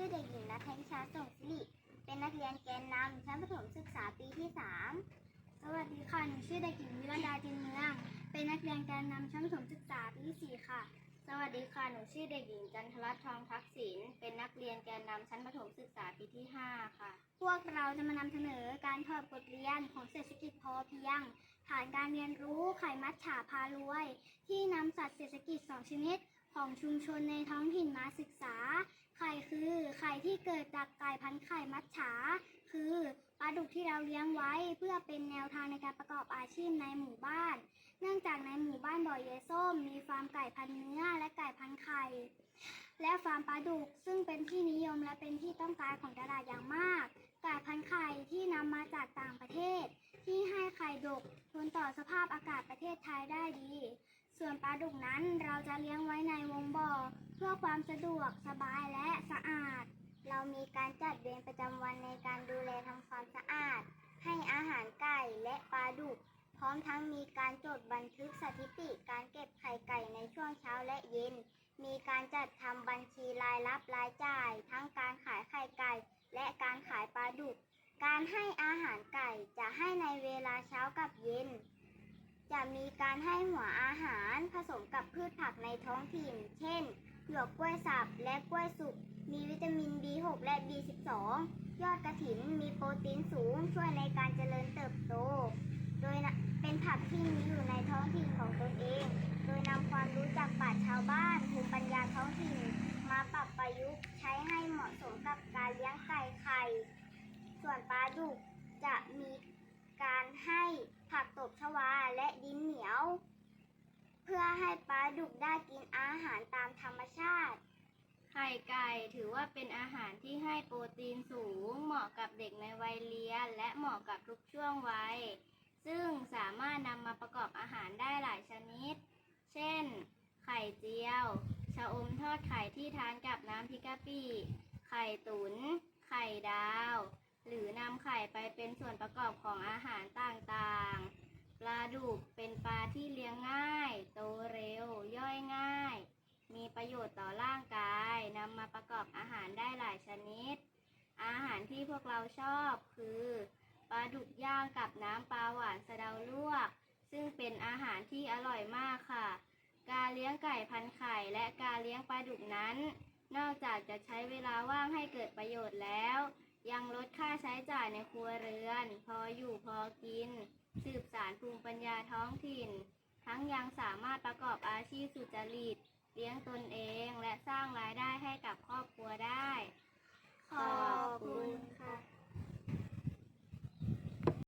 ชื่อเด็กหญิงนัทนิชาส่งสิริ เป็นนักเรียนแกนนำชั้นประถมศึกษาปีที่3สวัสดีค่ะ หนูชื่อเด็กหญิงวิรดาจินเมือง เป็นนักเรียนแกนนำชั้นประถมศึกษาปีที่4ค่ะ สวัสดีค่ะ หนูชื่อเด็กหญิงจันทรัตน์ทองทักษิณ เป็นนักเรียนแกนนำชั้นประถมศึกษาปีที่5ค่ะ พวกเราจะมานำเสนอการถอดบทเรียนของเศรษฐกิจพอเพียงฐานการเรียนรู้ไขมัดฉาพารวย ที่นำสัตว์เศรษฐกิจ2ชนิดของชุมชนในท้องถิ่นมาศึกษา ไข่ที่เกิดจากไก่พันไข่มัดฉา คือปลาดุกที่เราเลี้ยงไว้เพื่อเป็นแนวทางในการประกอบอาชีพในหมู่บ้าน เนื่องจากในหมู่บ้านบ่อเยส้ม มีฟาร์มไก่พันเนื้อและไก่พันไข่ และฟาร์มปลาดุกซึ่งเป็นที่นิยมและเป็นที่ต้องการของตลาดอย่างมาก ไก่พันไข่ที่นำมาจากต่างประเทศ ที่ให้ไข่ดกทนต่อสภาพอากาศประเทศไทยได้ดี ส่วนปลาดุกนั้นเราจะเลี้ยงไว้ในวงบ่อ เพื่อความสะดวกสบายและสะอาด เรามีการจัดเวรประจำวันในการดูแลทำความสะอาด ให้อาหารไก่และปลาดุก พร้อมทั้งมีการจดบันทึกสถิติการเก็บไข่ไก่ในช่วงเช้าและเย็น มีการจัดทำบัญชีรายรับรายจ่าย ทั้งการขายไข่ไก่ และการขายปลาดุก การให้อาหารไก่จะให้ในเวลาเช้ากับเย็น จะมีการให้หัวอาหารผสมกับพืชผักในท้องถิ่น เช่น หยวกกล้วยสับและกล้วยสุก มีวิตามิน B6 และ B12 ยอดกระถินมีโปรตีนสูงช่วยในการเจริญเติบโต โดยเป็นผักที่มีอยู่ในท้องถิ่นของตนเอง โดยนำความรู้จากปราชาวบ้านภูมิปัญญาท้องถิ่น มาปรับประยุกต์ใช้ให้เหมาะสมกับการเลี้ยงไก่ไข่ ส่วนปลาดุกจะมี ตบชวาและดินเหนียว เพื่อให้ปลาดุกได้กินอาหารตามธรรมชาติ ไข่ไก่ถือว่าเป็นอาหารที่ให้โปรตีนสูง เหมาะกับเด็กในวัยเรียน และเหมาะกับทุกช่วงวัย ซึ่งสามารถนำมาประกอบอาหารได้หลายชนิด เช่น ไข่เจียว ชะอมทอดไข่ที่ทานกับน้ำพริกกะปิ ไข่ตุน๋น ไข่ดาวหรือนำไข่ไปเป็นส่วนประกอบของอาหารต่างๆ ปลาดุกเป็นปลาที่เลี้ยงง่าย โตเร็ว ย่อยง่าย มีประโยชน์ต่อร่างกายนำมาประกอบอาหารได้หลายชนิด อาหารที่พวกเราชอบคือปลาดุกย่างกับน้ำปลาหวานสะเดาลวก ซึ่งเป็นอาหารที่อร่อยมากค่ะ การเลี้ยงไก่พันไข่และการเลี้ยงปลาดุกนั้น นอกจากจะใช้เวลาว่างให้เกิดประโยชน์แล้ว ยังลดค่าใช้จ่ายในครัวเรือน พออยู่พอกิน สืบสารภูมิปัญญาท้องถิ่น ทั้งยังสามารถประกอบอาชีพสุจริต เลี้ยงตนเองและสร้างรายได้ให้กับครอบครัว